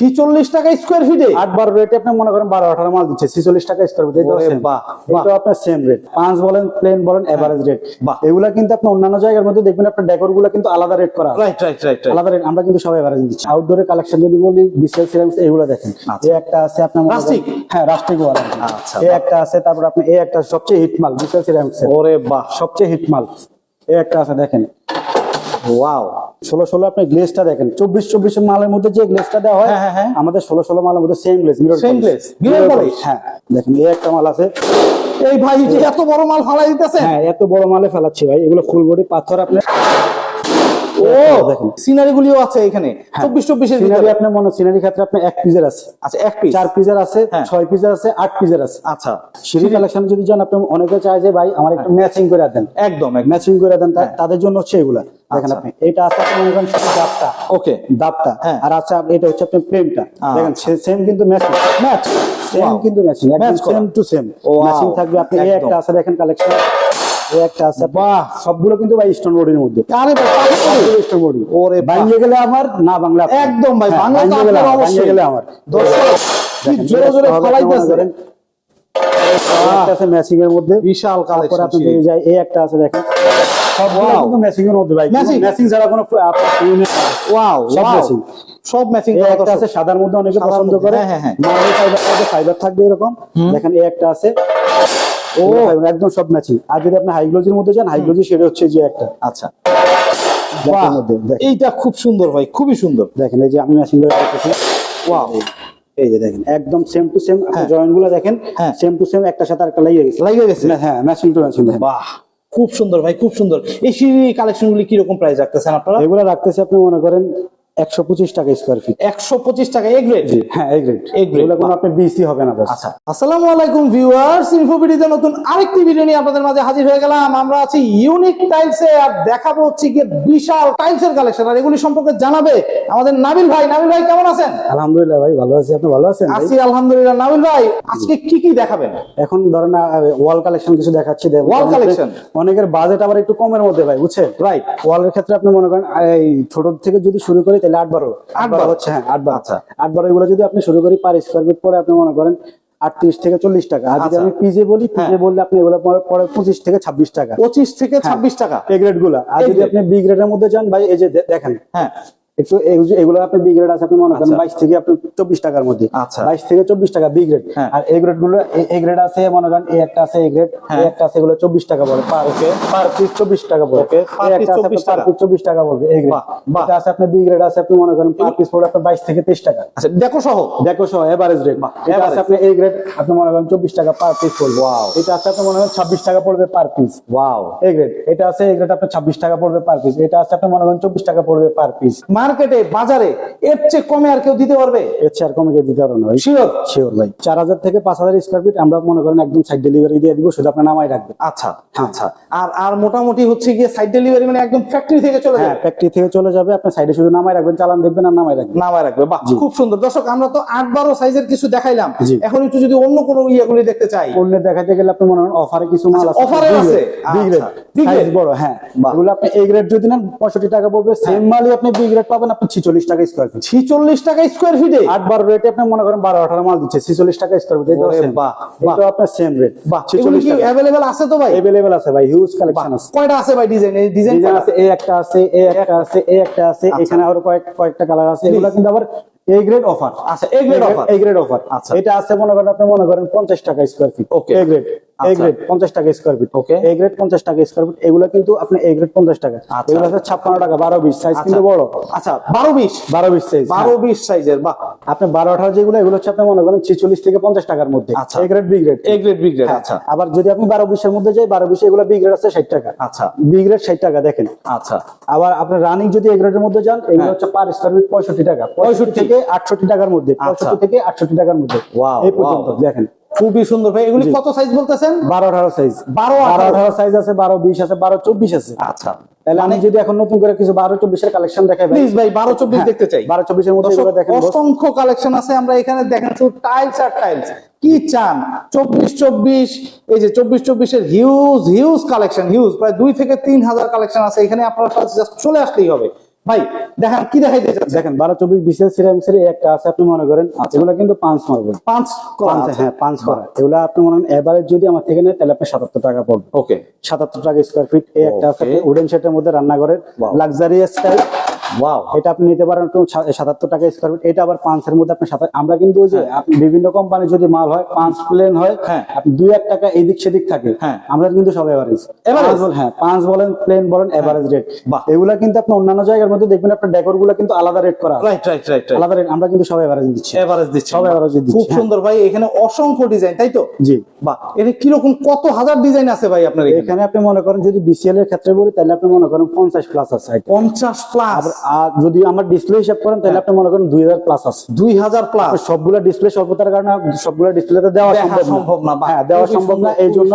ছিচল্লিশ টাকা স্কোয়ার ফিটে আট বারো রেটে আপনি মনে করেন বারো আঠারো মাল দিচ্ছে ছিচল্লিশ টাকা স্কোয়ার ফিট বাহ। আপনার সেম রেট পাঁচ বলেন প্লেন বলেন এভারেজ রেট বাহ। এগুলা কিন্তু আপনি অন্যান্য জায়গার মধ্যে দেখবেন আপনার ডেকোরগুলা কিন্তু আলাদা রেট করা রাইট রাইট রাইট রাইট আলাদা রেট আমরা কিন্তু সব এভারেজ দিচ্ছি। আউটডোরের কালেকশন যদি বলি বিসেল সিরামিক্স এইগুলো দেখেন। আচ্ছা। এই একটা আছে আপনার Rustic? হ্যাঁ রাস্টিক ওয়ালা আচ্ছা, এই একটা আছে তারপর আপনি এই একটা সবচেয়ে হিট মাল বিসেল সিরামিক্স ওরে বাহ। সবচেয়ে হিট মাল। এই একটা আছে দেখেন। ওয়াও ষোলো ষোলো আপনি গ্লেসটা দেখেন। চব্বিশ চব্বিশ মালের মধ্যে যে গ্লেসটা দেওয়া হয় হ্যাঁ, হ্যাঁ, হ্যাঁ। আমাদের ষোলো ষোলো মালের মধ্যে সেম গ্লেস glaze, mirror হ্যাঁ দেখেন এই একটা মাল আছে। এই ভাই এত বড় মাল ফালাই দিতেছে? হ্যাঁ এত বড় মালে ফেলাচ্ছি ভাই এগুলো ফুল বডি পাথর আপনি ও দেখেন সিনারি গুলিও আছে এখানে। চব্বিশ সিনারি আপনার মনে সিনারি ক্ষেত্রে আপনার এক পিজের আছে। আচ্ছা এক পিস চার পিজের আছে হ্যাঁ। ছয় পিজের আছে আট পিজের আছে। আচ্ছা। সিঁড়ি কালেকশন যদি যান আপনি অনেকে চায় যে ভাই আমার একটু ম্যাচিং করে দেন। একদম ম্যাচিং করে দেন তাদের জন্য হচ্ছে এগুলা। দেখেন আচ্ছা। আপনি এটা আছে আপনি মনে করেন দাপটা ওকে। দাপটা হ্যাঁ। আর আছে এটা হচ্ছে প্লেনটা আচ্ছা। দেখেন সেম কিন্তু ম্যাচিং ম্যাচ সেম কিন্তু ম্যাচিং একদম সেম টু সেম. ম্যাচিং থাকবে আপনি এই একটা আছে দেখেন কালেকশন একটা আছে। বাহ। সবগুলো কিন্তু ভাই স্টোন বডির মধ্যে। আরে ভাই স্টোন বডি ওরে ভাঙিয়ে গেলে আমার না বাংলা একদম ভাই, হ্যাঁ, বাংলা তো আপনার অবশ্যই। গেলে আমার। দর্শক কি জোরে জোরে ফলাইতেছে আপনার করেন, এই একটা আছে ম্যাচিং এর মধ্যে। বিশাল কালেকশন আপনি এই একটা আছে দেখেন। সব ম্যাচিং একটা আছে সাদার মধ্যে অনেকে পছন্দ করে। হ্যাঁ, হ্যাঁ, হ্যাঁ। ফাইবার থাকবে এরকম। দেখেন এই একটা আছে। একদম সব ম্যাচিং আর যদি আপনি হাইগ্লোজির মধ্যে যান হাইগ্লোজি সেটা হচ্ছে যে একটা। আচ্ছা। এইটা খুব সুন্দর ভাই খুবই সুন্দর। দেখেন এই যে আমি ম্যাচিং করে ওয়াও এই যে দেখেন একদম সেম টু সেম। জয়েন্টগুলো দেখেন হ্যাঁ। সেম টু সেম একটা সাথে আরেকটা লাগিয়ে গেছে লাগিয়ে গেছে হ্যাঁ ম্যাচিং টু ম্যাচিং বাহ খুব সুন্দর ভাই খুব সুন্দর। এই সিঁড়ি কালেকশন গুলি কীরকম প্রাইস রাখতেছেন আপনারা? এগুলো রাখতেছি আপনি মনে করেন একশো পঁচিশ টাকা স্কোয়ার ফিট একশো পঁচিশ টাকা হ্যাঁ গ্রেড কোনো। বিসি হবে না আচ্ছা আসসালামু আলাইকুম ভিউয়ার্স ইনফোভিডিতে নতুন আরেকটি ভিডিও নিয়ে আপনাদের মাঝে হাজির হয়ে গেলাম। আমরা আছি ইউনিক টাইলসে আর দেখাবো হচ্ছে গিয়ে বিশাল টাইলসের কালেকশন আর এগুলি সম্পর্কে জানাবে আমাদের নাবিল ভাই। নাবিল ভাই কেমন আছেন? আলহামদুলিল্লাহ ভাই ভালো আছি। আপনি ভালো আছেন আছি আলহামদুলিল্লাহ। নাবিল ভাই আজকে কি কি দেখাবেন? এখন ধরেন ওয়াল কালেকশন কিছু দেখাচ্ছি। Wall অনেকে- অনেকের বাজেট আবার একটু কমের মধ্যে ভাই বুঝছেন? রাইট ওয়ালের ক্ষেত্রে আপনি মনে করেন এই ছোট থেকে যদি শুরু করি তাহলে আট বারো। আট বারো? হচ্ছে হ্যাঁ আট বারো। আচ্ছা। আট বারো এগুলো যদি আপনি শুরু করি পার স্কোয়ার ফিট পরে আপনি মনে করেন আটত্রিশ থেকে চল্লিশ টাকা। আর যদি আচ্ছা। আমি পিজে বলি পিজে বললে আপনি এগুলো পরে- পরে পঁচিশ থেকে ছাব্বিশ টাকা। পঁচিশ থেকে ছাব্বিশ টাকা। এ গ্রেডগুলা। আর যদি আপনি বি গ্রেডের মধ্যে যান ভাই এই যে দেখেন। হ্যাঁ। একটু এই- এগুলো আপনি বি গ্রেড আছে আপনি মনে করেন। বাইশ থেকে আপনি চব্বিশ টাকার মধ্যে। বাইশ থেকে চব্বিশ টাকা বি গ্রেড। আর এ গ্রেডগুলো এ গ্রেড আছে মনে করেন এ একটা আছে এ গ্রেড। এ একটা আছে এগুলো চব্বিশ টাকা পড়ে। পার পার পিস চব্বিশ টাকা পড়ে। Okay, per এই piece একটা আছে পার পিস চব্বিশ টাকা পড়বে এ গ্রেড। এটা আছে আপনার বি গ্রেড আছে আপনি মনে করেন পার পিস পড়ে আপনার বাইশ থেকে তেইশ টাকা। আচ্ছা দেখো সহ। দেখো সহ এভারেজ রেট এটা আছে আপনি এই গ্রেড আপনি মনে করেন চব্বিশ টাকা পার পিস পড়বে। এটা আছে আপনি মনে করেন ছাব্বিশ টাকা পড়বে পার পিস ওয়াও এই গ্রেড এটা আছে এই গ্রেড আপনার ছাব্বিশ টাকা পড়বে পার পিস এটা আছে আপনি মনে করেন চব্বিশ টাকা পড়বে পার পিস মার্কেটে বাজারে এর চেয়ে কমে আর কেউ দিতে পারবে? এর চেয়ে আর কমে গিয়ে দিতে পারব না শিওর শিওর ভাই। চার হাজার থেকে পাঁচ হাজার স্কোয়ার ফিট আমরা মনে করেন একদম সাইড ডেলিভারি দিয়ে দিব শুধু আপনার নামাই রাখবেন। আচ্ছা আচ্ছা। আর আর মোটামুটি হচ্ছে গিয়ে সাইড ডেলিভারি মানে একদম ফ্যাক্টরি থেকে চলে হ্যাঁ যাবে? ফ্যাক্টরি থেকে চলে যাবে আপনার সাইডে শুধু নামাই রাখবেন চালান দেখবেন আর নামাই রাখবেন। নামায় রাখবে বাহ খুব সুন্দর। দর্শক আমরা তো আট বারো সাইজের কিছু দেখাইলাম। এখন একটু যদি অন্য কোনো ইয়েগুলি দেখতে চাই। অন্য দেখাতে গেলে আপনি মনে করেন অফারে কিছু মাল আছে। offer এ আছে? বি গ্রেড আচ্ছা। বড় হ্যাঁ। এগুলো আপনি এ গ্রেড যদি নেন পঁয়ষট্টি টাকা পড়বে। সেম মালই আপনি বি গ্রেড পাবেন। আপনি ছিচল্লিশ টাকা স্কোয়ার ফিট ছিচল্লিশ টাকা স্কোয়ার ফিটে আট বারো রেটে আপনি মনে করেন বারো আঠারো মাল দিচ্ছে ছিচল্লিশ টাকা স্কোয়ার ফিট। এটাও আপনার সেম রেট বাহ ছিচল্লিশ অ্যাভেলেবেল আছে তো ভাই? এভেলেবেল আছে ভাই হিউজ কালেকশন আছে। কয়টা আছে ভাই ডিজাইন এই ডিজাইন আছে এ একটা আছে এ একটা আছে এ একটা আছে এখানে আরও কয়েক কয়েকটা কালার আছে। এগুলো কিন্তু আবার এ গ্রেড অফার আচ্ছা, A grade offer। A grade offer আচ্ছা। এটা আছে মনে করেন আপনি মনে করেন পঞ্চাশ টাকা square feet okay A grade A. Grade পঞ্চাশ টাকা square feet Okay। A grade পঞ্চাশ টাকা স্কোয়ার ফিট এগুলো কিন্তু আপনি এ গ্রেড পঞ্চাশ টাকা। এগুলো আছে ছাপ্পান্ন টাকা বারো বিশ সাইজ কিন্তু বড়। আচ্ছা বারো বিশ? বারো বিশ সাইজ বারো বিশ সাইজের বাহ। আপনি বারো আঠারো যেগুলো এগুলো হচ্ছে আপনি মনে করেন ছিচল্লিশ থেকে পঞ্চাশ টাকার মধ্যে। A grade B grade A grade B grade আচ্ছা। আবার যদি আপনি বারো বিশের মধ্যে যাই বারো বিশ এগুলো বি গ্রেড আছে ষাট টাকা। আচ্ছা। বি গ্রেড ষাট টাকা দেখেন। আচ্ছা। আবার আপনার রানিং যদি এগ্রেডের মধ্যে যান এগুলো হ্যাঁ। হচ্ছে পার স্কোয়ার ফিট পঁয়ষট্টি টাকা। পঁয়ষট্টি থেকে আটষট্টি টাকার মধ্যে আচ্ছা। পঁয়ষট্টি থেকে আটষট্টি টাকার মধ্যে। Wow, এই পর্যন্ত দেখেন। খুবই সুন্দর ভাই। এগুলি কত সাইজ বলতেছেন? বারো আঠারো সাইজ বারো বারো আঠারো সাইজ আছে বারো বিশ আছে বারো চব্বিশ আছে। আচ্ছা। তাহলে আমি যদি এখন নতুন করে কিছু বারো চব্বিশের কালেকশন দেখাই ভাই। প্লিজ ভাই বারো চব্বিশ হ্যাঁ, দেখতে চাই। বারো চব্বিশের মধ্যে দেখেন। অসংখ্য কালেকশন আছে আমরা এখানে দেখেন শুধু টাইলস আর টাইলস কি চান? চব্বিশ চব্বিশ এই যে চব্বিশ চব্বিশের হিউজ হিউজ কালেকশন হিউজ প্রায় দুই থেকে তিন হাজার কালেকশন আছে। এখানে আপনার সাথে চলে আসলেই হবে। ভাই দেখেন কি দেখাই চাচ্ছেন? দেখেন বারো চব্বিশ বিশেষ সিরামিক্সের একটা আছে আপনি মনে করেন? এগুলো কিন্তু পাঁচ মার্বেল পাঁচ পাঁচ। হ্যাঁ পাঁচ করা। এগুলো আপনি মনে করেন এবারে যদি আমার থেকে নেয় তাহলে আপনি সাতাত্তর টাকা পড়বে। ওকে সাতাত্তর টাকা স্কোয়ার ফিট এই একটা আছে. উডেন সেটের মধ্যে রান্নাঘরের. লাক্সারিয়াস টাইপ ওয়াও এটা আপনি নিতে পারেন একটু সাতাত্তর টাকা স্কোয়ার ফিট এটা আবার পাঁচের মধ্যে আপনি আমরা কিন্তু ওই যে আপনি বিভিন্ন কোম্পানি যদি মাল হয় পাঁচ প্লেন হয় হ্যাঁ। আপনি দুই এক টাকা এদিক সেদিক থাকে। হ্যাঁ। আমরা কিন্তু সব এভারেজ হ্যাঁ পাঁচ বলেন প্লেন বলেন এভারেজ রেট বাহ। এগুলা কিন্তু আপনি অন্যান্য জায়গার মধ্যে দেখবেন আপনার ডেকোরগুলো কিন্তু আলাদা রেট করা রাইট রাইট রাইট আলাদা রেট আমরা কিন্তু সব এভারেজ দিচ্ছি। এভারেজ দিচ্ছি। সব average দিচ্ছি, খুব হ্যাঁ। সুন্দর ভাই এখানে অসংখ্য ডিজাইন তাই তো? জি। বাহ এটা কীরকম কত হাজার ডিজাইন আছে ভাই আপনার এখানে? এখানে আপনি মনে করেন যদি বিসিএল এর ক্ষেত্রে বলি তাহলে আপনি মনে করেন পঞ্চাশ প্লাস আছে। পঞ্চাশ প্লাস আর- আর যদি আমার ডিসপ্লে হিসাব করেন তাহলে আপনি মনে করেন দুই হাজার প্লাস আছে। দুই হাজার প্লাস সবগুলা ডিসপ্লে স্বল্পতার কারণে সবগুলা ডিসপ্লেতে দেওয়া সম্ভব সম্ভব না, হ্যাঁ দেওয়া সম্ভব না এই জন্য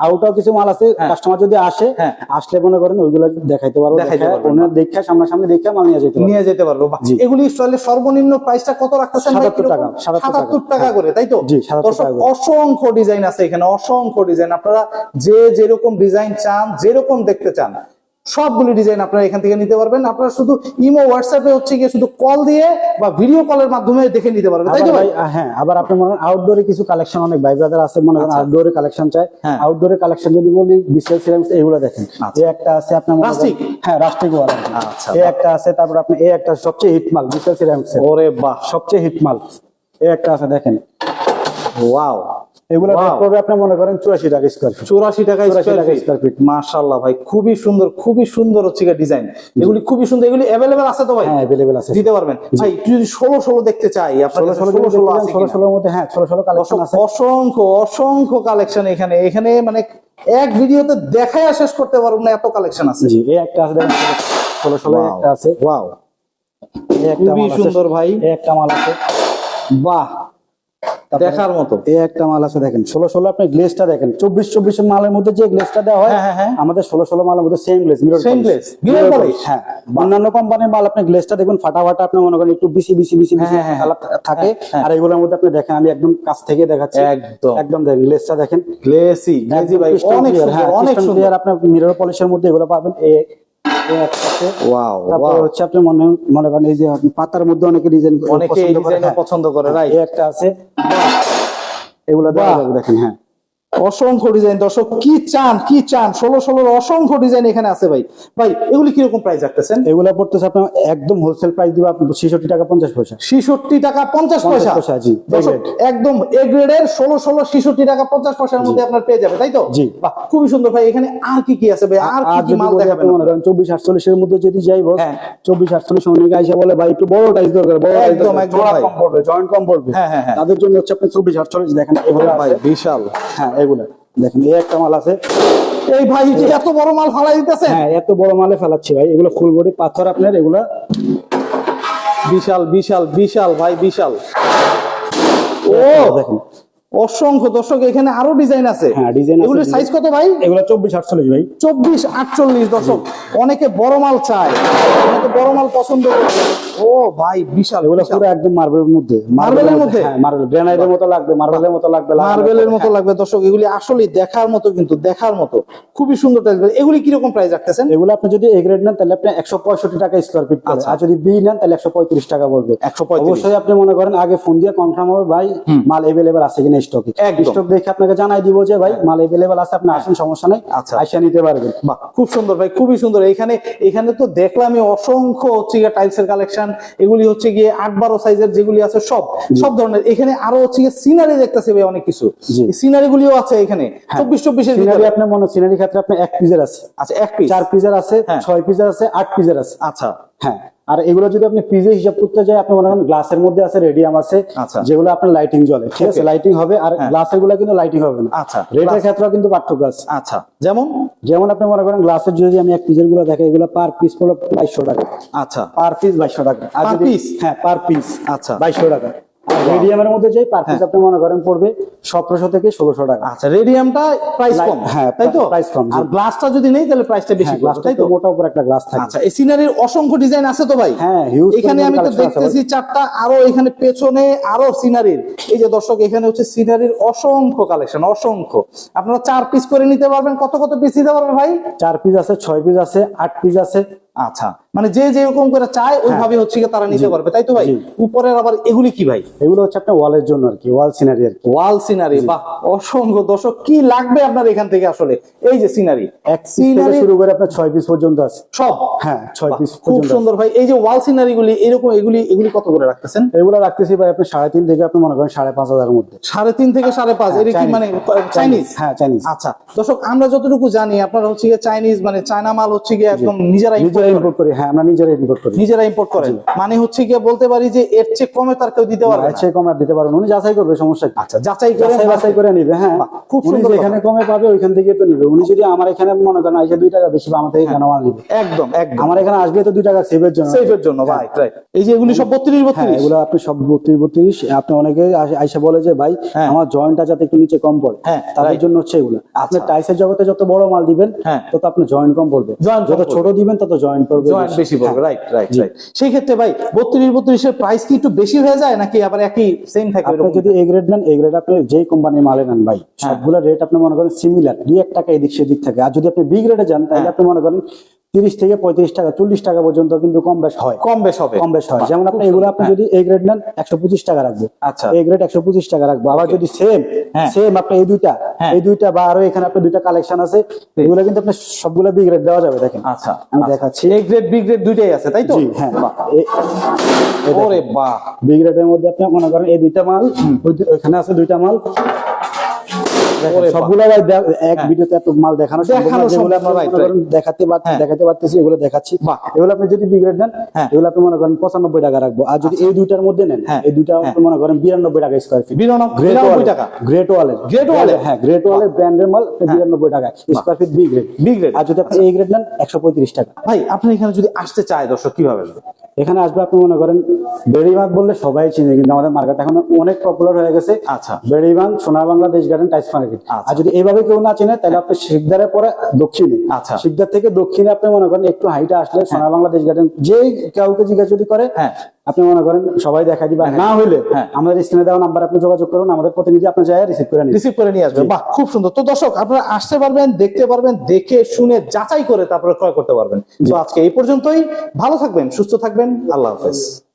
আউটাও কিছু মাল আছে কাস্টমার যদি আসে হ্যাঁ। আসলে মনে করেন ওইগুলো দেখাইতে পারব দেখাইতে দেখায়, পারবেন। ওনার দেখা সামনাসামনি দেখে মাল নিয়ে যেতে নিয়ে যেতে পারব। এগুলি সর্বনিম্ন প্রাইসটা কত রাখতেছেন ভাই? 77 টাকা, কীরকম? 77 77 টাকা করে তাই তো? জি, 77 দর্শক, টাকা করে। অসংখ্য ডিজাইন আছে এখানে অসংখ্য ডিজাইন আপনারা যে যেরকম ডিজাইন চান যেরকম দেখতে চান সবগুলি ডিজাইন আপনারা এখান থেকে নিতে পারবেন। আপনারা শুধু ইমো হোয়াটসঅ্যাপে হচ্ছে গিয়ে শুধু কল দিয়ে বা ভিডিও কলের মাধ্যমে দেখে নিতে পারবেন। তাই তো ভাই? হ্যাঁ আবার আপনি মনে আউটডোরে কিছু কালেকশন অনেক ভাই ব্রাদার আছে মনে করেন আচ্ছা। আউটডোরে কালেকশন চাই হ্যাঁ। আউটডোরে কালেকশন যদি বলি বিসিএল সিরামিক্স এগুলো দেখেন। আচ্ছা। এই একটা আছে আপনার রাস্টিক? হ্যাঁ রাস্টিক ওয়ালা আচ্ছা, এই একটা আছে তারপর আপনি এই একটা সবচেয়ে হিট মাল বিসিএল সিরামিক্স ওরে বাহ। সবচেয়ে হিট মাল। এই একটা আছে দেখেন। ওয়াও এগুলো. আপনি মনে করেন চুরাশি টাকা স্কোয়ার ফিট চৌরাশি টাকা স্কোয়ার টাকা ফিট মাশাল্লাহ ভাই খুবই সুন্দর খুবই সুন্দর হচ্ছে ডিজাইন এগুলি খুবই সুন্দর এগুলি অ্যাভেলেবেল আছে তো ভাই? হ্যাঁ অ্যাভেলেবেল আছে। দিতে পারবেন। ভাই একটু যদি ষোলো ষোলো দেখতে চাই ষোলো ষোলো ষোলো ষোলো আছে ষোলো কিনা? ষোলোর মধ্যে হ্যাঁ ষোলো ষোলো কালেকশন আছে। অসংখ্য অসংখ্য কালেকশন এখানে। এখানে মানে এক ভিডিওতে দেখাই শেষ করতে পারব না এত কালেকশন আছে। জি এই একটা আছে ষোলো ষোলো একটা আছে। ওয়াও খুবই সুন্দর ভাই। একটা মাল আছে। বাহ। দেখার মতো। এই একটা মাল আছে দেখেন ষোলো ষোলো আপনি গ্লেসটা দেখেন চব্বিশ চব্বিশ মালের মধ্যে যে গ্লেসটা দেওয়া হয় হ্যাঁ, হ্যাঁ, হ্যাঁ। আমাদের ষোলো ষোলো মালের মধ্যে সেম গ্লেস mirror polish? হ্যাঁ। অন্যান্য কোম্পানির মাল আপনি গ্লেসটা দেখবেন ফাটা ফাটা আপনি মনে করেন একটু বিসি বিসি বিসি বিসি হ্যাঁ, হ্যাঁ, কালার থাকে। আর এগুলোর মধ্যে আপনি দেখেন আমি একদম কাছ থেকে দেখাচ্ছি। একদম। একদম দেখেন গ্লেসটা দেখেন। গ্লেসি গ্লেসি ভাই অনেক সুন্দর হ্যাঁ, অনেক সুন্দর। আপনার মিরর পলিশের মধ্যে এগুলো পাবেন। ওয়াও তারপর হচ্ছে আপনি মনে মনে করেন এই যে আপনি পাতার মধ্যে অনেকে ডিজাইন অনেকে পছন্দ করে রাইট একটা আছে। এগুলো দেখেন হ্যাঁ। অসংখ্য ডিজাইন দর্শক কি চান কি চান? ষোলো ষোলোর অসংখ্য ডিজাইন এখানে আছে ভাই। ভাই এগুলি কীরকম প্রাইস রাখতেছেন? এগুলো পড়তেছে আপনার একদম হোলসেল প্রাইস দিবে আপনি ছেষট্টি টাকা পঞ্চাশ পয়সা। ছিষট্টি টাকা পঞ্চাশ পয়সা। পয়সা, জি। একদম এ গ্রেডের ষোলো ষোলো ছিষট্টি টাকা পঞ্চাশ পয়সার মধ্যে আপনার পেয়ে যাবে তাই তো? জি। খুবই সুন্দর ভাই। এখানে আর কি কি আছে ভাই? আর কি কি মাল দেখাবেন মনে করেন চব্বিশ আটচল্লিশের মধ্যে যদি যাই বস হ্যাঁ। চব্বিশ আটচল্লিশ অনেকে আইসা বলে ভাই একটু বড় টাইস দরকার বড় টাইস একদম, একদম ভাই। কম পড়বে জয়েন্ট কম পড়বে। হ্যাঁ, হ্যাঁ। তাদের জন্য হচ্ছে আপনি চব্বিশ আটচল্লিশ দেখেন এগুলো ভাই বিশাল। হ্যাঁ এগুলো। দেখেন এই একটা মাল আছে। এই ভাই যে এত বড় মাল ফালাই দিতেছে হ্যাঁ এত বড় মালে ফেলাচ্ছি ভাই। এগুলো ফুল বডি পাথর আপনার এগুলা বিশাল বিশাল বিশাল ভাই বিশাল। ও! দেখেন অসংখ্য দর্শক এখানে আরও ডিজাইন আছে। হ্যাঁ। সাইজ কত ভাই? এগুলো চব্বিশ আটচল্লিশ ভাই। চব্বিশ আটচল্লিশ দর্শক। অনেকে বড় মাল চায় অনেকে বড় মাল পছন্দ করে। ও ভাই বিশাল এগুলো পুরো একদম মার্বেলের মধ্যে। মার্বেলের মধ্যে? হ্যাঁ মার্বেল গ্রানাইটের মতো লাগবে মার্বেলের মতো লাগবে মার্বেলের মতো লাগবে দর্শক এগুলি আসলে দেখার মতো কিন্তু দেখার মতো। খুবই সুন্দর টাইলস এগুলি কীরকম প্রাইস রাখতেছেন? এগুলো আপনি যদি এ গ্রেড নেন তাহলে আপনি একশো পঁয়ষট্টি টাকা স্কোয়ার ফিট পড়বে। আর যদি বি নেন তাহলে একশো পঁয়ত্রিশ টাকা পড়বে। 135 অবশ্যই আপনি মনে করেন আগে ফোন দিয়ে কনফার্ম হবে ভাই মাল এভেলেবেল আছে কিনা স্টকে। স্টক দেখে আপনাকে জানাই দিব যে ভাই মাল এভেলেবেল আছে আপনি আসেন সমস্যা নেই। আচ্ছা। আইসা নিতে পারবেন। বাহ খুব সুন্দর ভাই খুবই সুন্দর। এখানে এখানে তো দেখলামই অসংখ্য হচ্ছে গিয়ে টাইলস এর কালেকশন এগুলি হচ্ছে গিয়ে আট বারো সাইজের যেগুলি আছে সব সব ধরনের। এখানে আরও হচ্ছে গিয়ে সিনারি দেখতেছি ভাই অনেক কিছু। সিনারি গুলিও আছে এখানে। চব্বিশ চব্বিশের সিনারি ভিতরে আপনি মনে সিনারি ক্ষেত্রে আপনি এক পিজের আছে। আচ্ছা এক পিস চার পিজের আছে হ্যাঁ। ছয় পিজের আছে আট পিজের আছে। আচ্ছা। হ্যাঁ আর এগুলো যদি আপনি ফ্রিজে হিসাব করতে যায় আপনি মনে করেন গ্লাসের মধ্যে আছে রেডিয়াম আছে আচ্ছা। যেগুলো আপনার লাইটিং জ্বলে ঠিক আছে? লাইটিং হবে আর গ্লাসেরগুলো কিন্তু লাইটিং হবে না। আচ্ছা। রেটের ক্ষেত্রেও কিন্তু পার্থক্য আছে। আচ্ছা। যেমন? যেমন আপনি মনে করেন গ্লাসের যদি আমি এক পিসেরগুলো দেখে এগুলো পার পিস পড়ল বাইশশো টাকা। আচ্ছা। পার পিস বাইশশো টাকা। আর পিস হ্যাঁ পার পিস আচ্ছা। বাইশশো টাকা। রেডিয়ামের মধ্যে যাই পার পিস আপনি মনে করেন পড়বে সতেরোশো থেকে ষোলোশো টাকা। আচ্ছা রেডিয়ামটা প্রাইস কম। হ্যাঁ, তাই তো? price কম। আর গ্লাসটা যদি নেই তাহলে প্রাইসটা বেশি হ্যাঁ, পড়বে তাই তো? মোটা উপর একটা গ্লাস থাকে আচ্ছা এই সিনারির অসংখ্য ডিজাইন আছে তো ভাই? হ্যাঁ, huge এখানে আমি তো দেখতেছি চারটা আরও এখানে পেছনে আরও সিনারির এই যে দর্শক এখানে হচ্ছে সিনারির অসংখ্য কালেকশন অসংখ্য। আপনারা চার পিস করে নিতে পারবেন। কত কত পিস নিতে পারবেন ভাই? চার পিস আছে ছয় পিস আছে আট পিস আছে। আচ্ছা মানে যে যেরকম করে চায় ওইভাবে হচ্ছে কি তারা নিতে পারবে তাই তো ভাই। উপরের আবার এগুলি কি ভাই? এগুলো হচ্ছে আপনার ওয়ালের জন্য আর কি ওয়াল সিনারি আর কি। ওয়াল সিনারি বাহ অসংখ্য দর্শক কি লাগবে আপনার এখান থেকে আসলে? এই যে সিনারি। এক সিনারি শুরু করে আপনার ছয় পিস পর্যন্ত আছে। সব? হ্যাঁ ছয় বাহ, পিস পর্যন্ত আছে। সুন্দর ভাই। এই যে ওয়াল সিনারি গুলি এরকম এগুলি এগুলি কত করে রাখতেছেন? এগুলো রাখতেছি ভাই আপনি সাড়ে তিন থেকে আপনি মনে করেন সাড়ে পাঁচ হাজারের মধ্যে। সাড়ে তিন থেকে সাড়ে পাঁচ এটা কি মানে চাইনিজ হ্যাঁ চাইনিজ আচ্ছা দর্শক আমরা যতটুকু জানি আপনারা হচ্ছে চাইনিজ মানে চায়না মাল হচ্ছে গিয়ে একদম নিজেরা import নিজেরা ইম্পোর্ট করি হ্যাঁ আমরা নিজেরা ইম্পোর্ট করি। নিজেরা ইম্পোর্ট করেন। মানে হচ্ছে গিয়ে বলতে পারি যে এর চেয়ে কমে তার কেউ দিতে পারবে না। আচ্ছা কম দিতে পারবেন উনি যাচাই করবে সমস্যা আচ্ছা যাচাই করে যাচাই করে নিবে হ্যাঁ। খুব সুন্দর যেখানে কমে পাবে ওইখান থেকে তো নিবে। উনি যদি আমার এখানে মনে করেন আইসে দুই টাকা বেশি বা আমার থেকে মাল নিবে। একদম একদম। আমার এখানে আসবে তো দুই টাকা সেভের জন্য। সেফের জন্য রাইট রাইট এই যে এগুলি সব বত্রিশ হ্যাঁ বত্রিশ? এগুলো আপনি সব বত্রিশ বত্রিশ। আপনি অনেকে আইসা বলে যে ভাই হ্যাঁ। আমার জয়েন্টটা যাতে একটু নিচে কম পড়ে হ্যাঁ, right. জন্য হচ্ছে এগুলো। আপনি আচ্ছা। টাইসের জগতে যত বড় মাল দিবেন হ্যাঁ। তত আপনার জয়েন্ট কম পড়বে। যত ছোট দিবেন তত জয়েন্ট পড়বে জয়েন্ট বেশি পড়বে। রাইট রাইট রাইট সেই ক্ষেত্রে ভাই 32 32 এর প্রাইস কি একটু বেশি হয়ে যায় নাকি আবার একই সেম থাকে আপনি যদি এ গ্রেড নেন এ গ্রেড আপনি যেই কোম্পানির মালে নেন ভাই হ্যাঁ। সবগুলো রেট আপনি মনে করেন সিমিলার দুই এক টাকা এদিক সেদিক থাকে আর যদি আপনি বি গ্রেডে যান তাহলে হ্যাঁ। আপনি মনে করেন তিরিশ থেকে পঁয়ত্রিশ টাকা চল্লিশ টাকা পর্যন্ত কিন্তু কম বেশ হয়। কম বেশ হবে। কম বেশ হয়। যেমন আপনি এগুলো আপনি হ্যাঁ। যদি এ গ্রেড নেন একশো পঁচিশ টাকা রাখব। আচ্ছা। এ গ্রেড একশো পঁচিশ টাকা রাখব। আবার যদি সেম হ্যাঁ। সেম আপনি এই দুইটা হ্যাঁ। এই দুইটা বা আরও এখানে আপনার দুইটা কালেকশন আছে এগুলো কিন্তু আপনি সবগুলো বি গ্রেড দেওয়া যাবে দেখেন। আচ্ছা। আমি দেখাচ্ছি। এ গ্রেড বি গ্রেড দুইটাই আছে তাই তো? হ্যাঁ। ওরে বাহ। বি গ্রেডের মধ্যে আপনি মনে করেন এই দুইটা মাল ওই ওইখানে আছে দুইটা মাল। সবগুলো ভাই এক ভিডিওতে এত মাল দেখানো দেখাতে হ্যাঁ। দেখাতে পারতেছি এগুলো দেখাচ্ছি। এগুলো আপনি যদি বি নেন হ্যাঁ। এগুলো আপনি মনে করেন পঁচানব্বই টাকা রাখব। আর যদি এই দুইটার মধ্যে নেন হ্যাঁ। এই দুইটা আপনি মনে করেন বিরানব্বই টাকা স্কোয়ার ফিট বিরানব্বই- গ্রেট বিরানব্বই ওয়ালের গ্রেট ওয়ালের এর? হ্যাঁ গ্রেট ওয়ালের ব্র্যান্ডের মাল বিরানব্বই টাকা। Square feet B grade. আর যদি আপনি এই গ্রেড নেন একশো পঁয়ত্রিশ টাকা। ভাই আপনি এখানে যদি আসতে চায় দর্শক কীভাবে? এখানে আসবে আপনি মনে করেন বেড়িবাঁধ বললে সবাই চিনে কিন্তু আমাদের মার্কেট এখন অনেক পপুলার হয়ে গেছে আচ্ছা। বেড়িবাঁধ সোনা বাংলাদেশ গার্ডেন টাইস মার্কেট আচ্ছা। আর যদি এইভাবে কেউ না চেনে তাহলে আপনি শিকদারে পরে দক্ষিণে আচ্ছা। শিকদার থেকে দক্ষিণে আপনি মনে করেন একটু হাইটা আসলে সোনা বাংলাদেশ গার্ডেন যে কাউকে জিজ্ঞাসা যদি করে হ্যাঁ। আপনি মনে করেন সবাই দেখা দিবা না হইলে হ্যাঁ। আমাদের স্ক্রিনে দেওয়া নাম্বার আপনি যোগাযোগ করুন আমাদের প্রতিনিধি আপনার জায়গায় রিসিভ করে নিন রিসিভ করে নিয়ে আসবে। বাহ খুব সুন্দর। তো দর্শক আপনারা আসতে পারবেন দেখতে পারবেন দেখে শুনে যাচাই করে তারপরে ক্রয় করতে পারবেন। তো আজকে এই পর্যন্তই। ভালো থাকবেন সুস্থ থাকবেন। আল্লাহ হাফেজ।